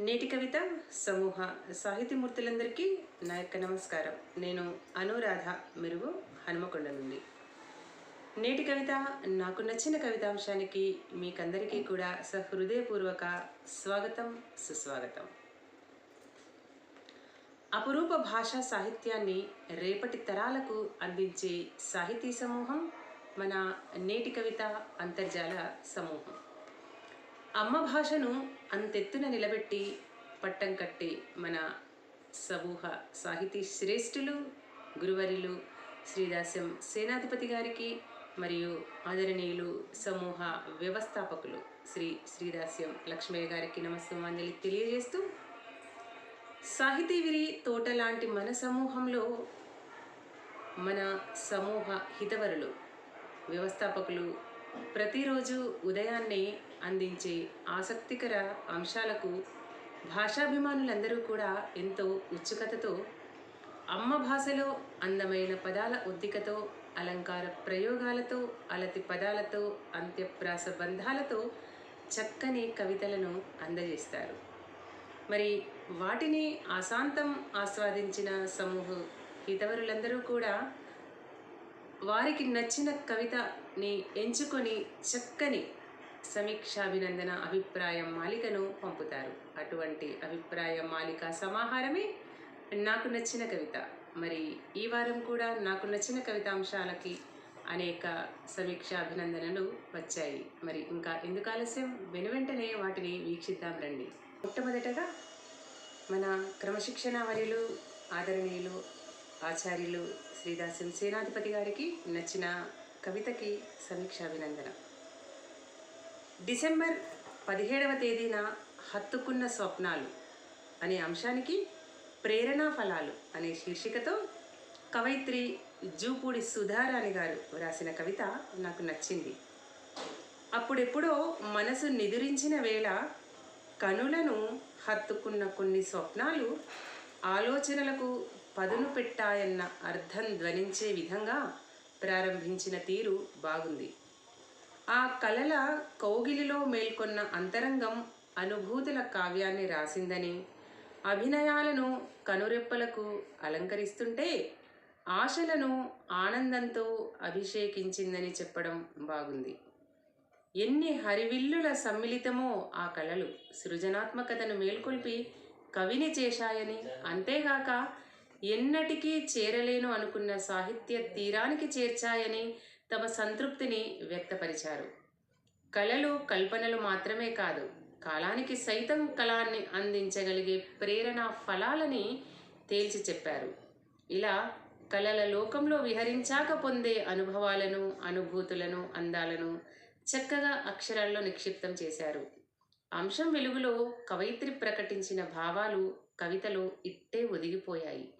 నేటి కవిత సమూహ సాహితీమూర్తులందరికీ నా యొక్క నమస్కారం. నేను అనురాధ మెరుగు హనుమకొండ నుండి. నేటి కవిత నాకు నచ్చిన కవితాంశానికి మీకందరికీ కూడా సహృదయపూర్వక స్వాగతం సుస్వాగతం. అపురూప భాషా సాహిత్యాన్ని రేపటి తరాలకు అందించే సాహితీ సమూహం మన నేటి కవిత అంతర్జాల సమూహం. అమ్మ భాషను అంతెత్తున నిలబెట్టి పట్టం కట్టి మన సమూహ సాహితీ శ్రేష్ఠులు గురువరిలు శ్రీదాస్యం సేనాధిపతి గారికి మరియు ఆదరణీయులు సమూహ వ్యవస్థాపకులు శ్రీ శ్రీదాస్యం లక్ష్మయ్య గారికి నమస్సుమాంజలి తెలియజేస్తూ సాహితీవిరి తోట లాంటి మన సమూహంలో మన సమూహ హితవరులు వ్యవస్థాపకులు ప్రతిరోజు ఉదయాన్నే అందించే ఆసక్తికర అంశాలకు భాషాభిమానులందరూ కూడా ఎంతో ఉత్సుకతతో అమ్మ భాషలో అందమైన పదాల ఉద్దికతో అలంకార ప్రయోగాలతో అలతి పదాలతో అంత్యప్రాస బంధాలతో చక్కని కవితలను అందజేస్తారు. మరి వాటిని ఆశాంతం ఆస్వాదించిన సమూహ హితవరులందరూ కూడా వారికి నచ్చిన కవితని ఎంచుకొని చక్కని సమీక్షాభినందన అభిప్రాయం మాలికను పంపుతారు. అటువంటి అభిప్రాయ మాలిక సమాహారమే నాకు నచ్చిన కవిత. మరి ఈ వారం కూడా నాకు నచ్చిన కవితాంశాలకి అనేక సమీక్షాభినందనలు వచ్చాయి. మరి ఇంకా ఎందుకు ఆలస్యం? వెనువెంటనే వాటిని వీక్షిద్దాం రండి. మొట్టమొదటగా మన క్రమశిక్షణ వరిలు ఆదరణీయులు ఆచార్యులు శ్రీదాసం సేనాధిపతి గారికి నచ్చిన కవితకి సమీక్షాభినందన. డిసెంబర్ పదిహేడవ తేదీన హత్తుకున్న స్వప్నాలు అనే అంశానికి ప్రేరణా ఫలాలు అనే శీర్షికతో కవయిత్రి జూపూడి సుధారాణి గారు వ్రాసిన కవిత నాకు నచ్చింది. అప్పుడెప్పుడో మనసు నిదురించిన వేళ కనులను హత్తుకున్న కొన్ని స్వప్నాలు ఆలోచనలకు పదును పెట్టాయన్న అర్థం ధ్వనించే విధంగా ప్రారంభించిన తీరు బాగుంది. ఆ కలల కౌగిలిలో మేల్కొన్న అంతరంగం అనుభూతుల కావ్యాన్ని రాసిందని అభినయాలను కనురెప్పలకు అలంకరిస్తుంటే ఆశలను ఆనందంతో అభిషేకించిందని చెప్పడం బాగుంది. ఎన్ని హరివిల్లుల సమ్మిళితమో ఆ కళలు సృజనాత్మకతను మేల్కొల్పి కవిని చేశాయని. అంతేగాక ఎన్నటికీ చేరలేను అనుకున్న సాహిత్య తీరానికి చేర్చాయని తమ సంతృప్తిని వ్యక్తపరిచారు. కళలు కల్పనలు మాత్రమే కాదు కాలానికి సైతం కళాన్ని అందించగలిగే ప్రేరణ ఫలాలని తేల్చి చెప్పారు. ఇలా కళల లోకంలో విహరించాక పొందే అనుభవాలను అనుభూతులను అందాలను చక్కగా అక్షరాల్లో నిక్షిప్తం చేశారు. అంశం వెలుగులో కవయిత్రి ప్రకటించిన భావాలు కవితలో ఇట్టే ఒదిగిపోయాయి.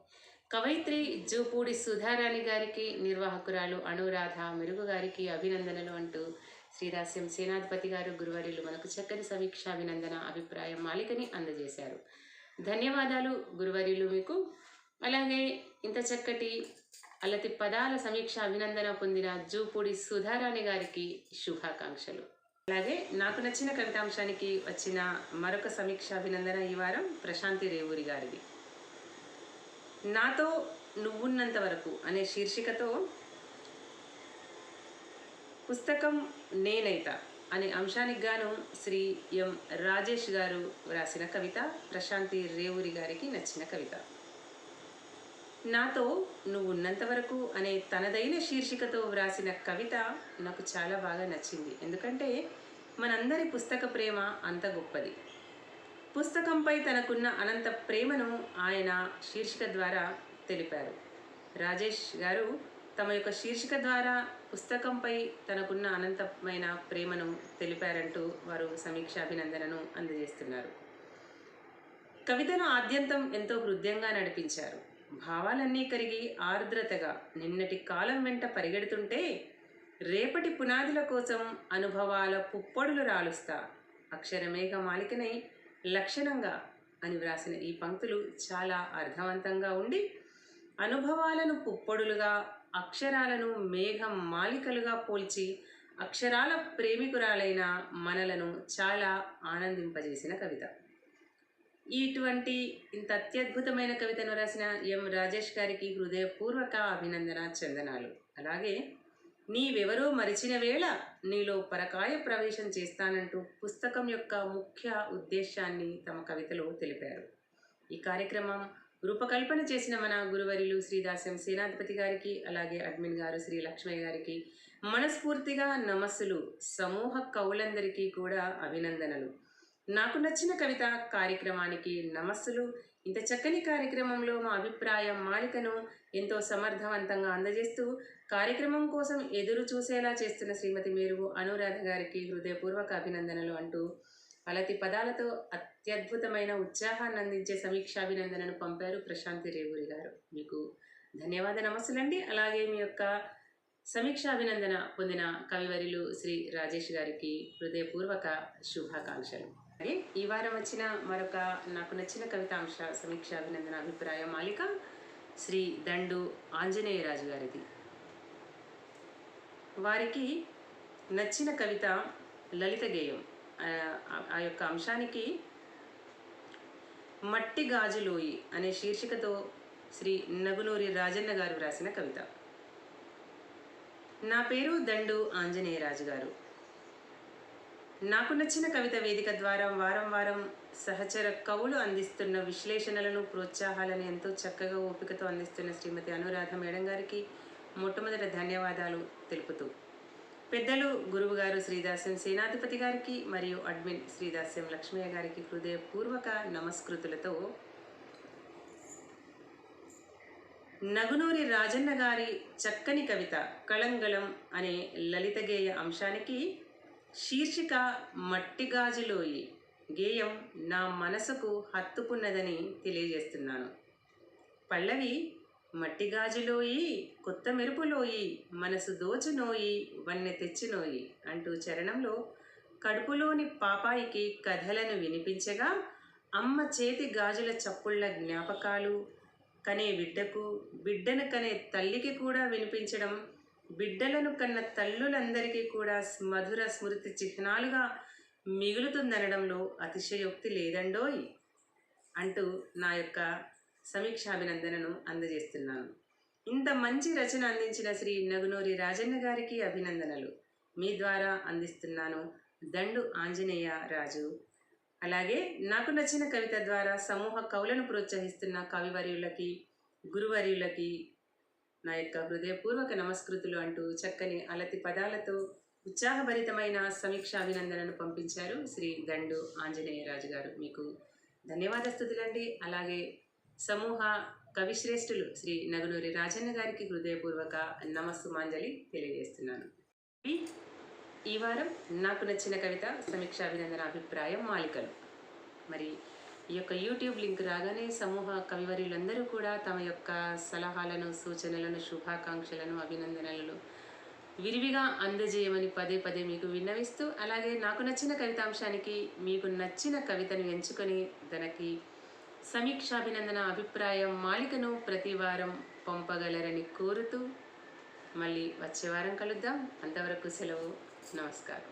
కవయిత్రి జూపూడి సుధారాణి గారికి నిర్వాహకురాలు అనురాధ మెరుగు గారికి అభినందనలు అంటూ శ్రీరాస్యం సేనాధిపతి గారు గురువర్యులు మనకు చక్కని సమీక్ష అభినందన అభిప్రాయం మాలికని అందజేశారు. ధన్యవాదాలు గురువర్యులు మీకు. అలాగే ఇంత చక్కటి అలతి పదాల సమీక్ష అభినందన పొందిన జూపూడి సుధారాణి గారికి శుభాకాంక్షలు. అలాగే నాకు నచ్చిన కవితాంశానికి వచ్చిన మరొక సమీక్ష అభినందన ఈ వారం ప్రశాంతి రేవూరి గారిది. నాతో నువ్వున్నంత వరకు అనే శీర్షికతో పుస్తకం నేనైతా అనే అంశానికి గాను శ్రీ ఎం. రాజేష్ గారు వ్రాసిన కవిత ప్రశాంతి రేవూరి గారికి నచ్చిన కవిత. నాతో నువ్వున్నంత వరకు అనే తనదైన శీర్షికతో వ్రాసిన కవిత నాకు చాలా బాగా నచ్చింది. ఎందుకంటే మనందరి పుస్తక ప్రేమ అంత గొప్పది. పుస్తకంపై తనకున్న అనంత ప్రేమను ఆయన శీర్షిక ద్వారా తెలిపారు. రాజేష్ గారు తమ యొక్క శీర్షిక ద్వారా పుస్తకంపై తనకున్న అనంతమైన ప్రేమను తెలిపారంటూ వారు సమీక్షాభినందనను అందజేస్తున్నారు. కవితను ఆద్యంతం ఎంతో హృదయంగా నడిపించారు. భావాలన్నీ కరిగి ఆర్ద్రతగా నిన్నటి కాలం వెంట పరిగెడుతుంటే రేపటి పునాదుల కోసం అనుభవాల పుప్పొడులు రాలుస్తా అక్షరమేఘ మాలికనై లక్షణంగా అని వ్రాసిన ఈ పంక్తులు చాలా అర్థవంతంగా ఉండి అనుభవాలను పుప్పొడులుగా అక్షరాలను మేఘం మాలికలుగా పోల్చి అక్షరాల ప్రేమికురాలైన మనలను చాలా ఆనందింపజేసిన కవిత. ఇటువంటి ఇంత అత్యద్భుతమైన కవితను రాసిన ఎం రాజేష్ గారికి హృదయపూర్వక అభినందన చందనాలు. అలాగే నీవెవరో మరిచిన వేళ నీలో పరకాయ ప్రవేశం చేస్తానంటూ పుస్తకం యొక్క ముఖ్య ఉద్దేశాన్ని తమ కవితలో తెలిపారు. ఈ కార్యక్రమం రూపకల్పన చేసిన మన గురువరిలు శ్రీదాసం సేనాధిపతి గారికి అలాగే అడ్మిన్ గారు శ్రీ లక్ష్మయ్య గారికి మనస్ఫూర్తిగా నమస్సులు. సమూహ కవులందరికీ కూడా అభినందనలు. నాకు నచ్చిన కవిత కార్యక్రమానికి నమస్సులు. ఇంత చక్కని కార్యక్రమంలో మా అభిప్రాయం మాలికను ఎంతో సమర్థవంతంగా అందజేస్తూ కార్యక్రమం కోసం ఎదురు చూసేలా చేస్తున్న శ్రీమతి మేరుగు అనురాధ గారికి హృదయపూర్వక అభినందనలు అంటూ అలతి పదాలతో అత్యద్భుతమైన ఉత్సాహాన్ని అందించే సమీక్షాభినందనను పంపారు ప్రశాంతి రేవూరి గారు. మీకు ధన్యవాద నమస్సులండి. అలాగే మీ యొక్క సమీక్షాభినందన పొందిన కవివరిలు శ్రీ రాజేష్ గారికి హృదయపూర్వక శుభాకాంక్షలు. ఈ వారం వచ్చిన మరొక నాకు నచ్చిన కవితాంశ సమీక్ష అభినందన అభిప్రాయ మాలిక శ్రీ దండు ఆంజనేయరాజు గారిది. వారికి నచ్చిన కవిత లలిత గేయం. ఆ- ఆ యొక్క అంశానికి మట్టి గాజులోయి అనే శీర్షికతో శ్రీ నగునూరి రాజన్న గారు వ్రాసిన కవిత. నా పేరు దండు ఆంజనేయరాజు గారు. నాకు నచ్చిన కవిత వేదిక ద్వారా వారం వారం సహచర కవులు అందిస్తున్న విశ్లేషణలను ప్రోత్సాహాలను ఎంతో చక్కగా ఓపికతో అందిస్తున్న శ్రీమతి అనురాధ మేడం గారికి మొట్టమొదట ధన్యవాదాలు తెలుపుతూ. పెద్దలు గురువుగారు శ్రీదాస్యం సేనాధిపతి గారికి మరియు అడ్మిన్ శ్రీదాస్యం లక్ష్మయ్య గారికి హృదయపూర్వక నమస్కృతులతో నగునూరి రాజన్న గారి చక్కని కవిత కళంగళం అనే లలితగేయ అంశానికి శీర్షిక మట్టిగాజులోయి గేయం నా మనసుకు హత్తుకున్నదని తెలియజేస్తున్నాను. పల్లవి మట్టిగాజులోయి కొత్త మెరుపులోయి మనసు దోచునోయి వన్నె తెచ్చినోయి అంటూ చరణంలో కడుపులోని పాపాయికి కథలను వినిపించగా అమ్మ చేతి గాజుల చప్పుళ్ళ జ్ఞాపకాలు కనే బిడ్డకు బిడ్డను కనే తల్లికి కూడా వినిపించడం బిడ్డలను కన్న తల్లులందరికీ కూడా మధుర స్మృతి చిహ్నాలుగా మిగులుతుందనడంలో అతిశయోక్తి లేదండోయ్ అంటూ నా యొక్క సమీక్షాభినందనను అందజేస్తున్నాను. ఇంత మంచి రచన అందించిన శ్రీ నగునూరి రాజన్న గారికి అభినందనలు. మీ ద్వారా అందిస్తున్నాను దండు ఆంజనేయ రాజు. అలాగే నాకు నచ్చిన కవిత ద్వారా సమూహ కవులను ప్రోత్సహిస్తున్న కవివర్యులకి గురువర్యులకి నా యొక్క హృదయపూర్వక నమస్కృతులు అంటూ చక్కని అలతి పదాలతో ఉత్సాహభరితమైన సమీక్షాభినందనను పంపించారు శ్రీ దండు ఆంజనేయరాజు గారు. మీకు ధన్యవాద స్థుతులండి. అలాగే సమూహ కవిశ్రేష్ఠులు శ్రీ నగునూరి రాజన్న గారికి హృదయపూర్వక నమస్సుమాంజలి తెలియజేస్తున్నాను. ఈ- ఈ వారం నాకు నచ్చిన కవిత సమీక్షాభినందన అభిప్రాయం మాలికలు. మరి ఈ యొక్క యూట్యూబ్ లింక్ రాగానే సమూహ కవివరులందరూ కూడా తమ యొక్క సలహాలను సూచనలను శుభాకాంక్షలను అభినందనలను విరివిగా అందజేయమని పదే పదే మీకు విన్నవిస్తూ అలాగే నాకు నచ్చిన కవితాంశానికి మీకు నచ్చిన కవితను ఎంచుకొని దానికి సమీక్షాభినందన అభిప్రాయం మాలికను ప్రతి వారం పంపగలరని కోరుతూ మళ్ళీ వచ్చే వారం కలుద్దాం. అంతవరకు సెలవు. నమస్కారం.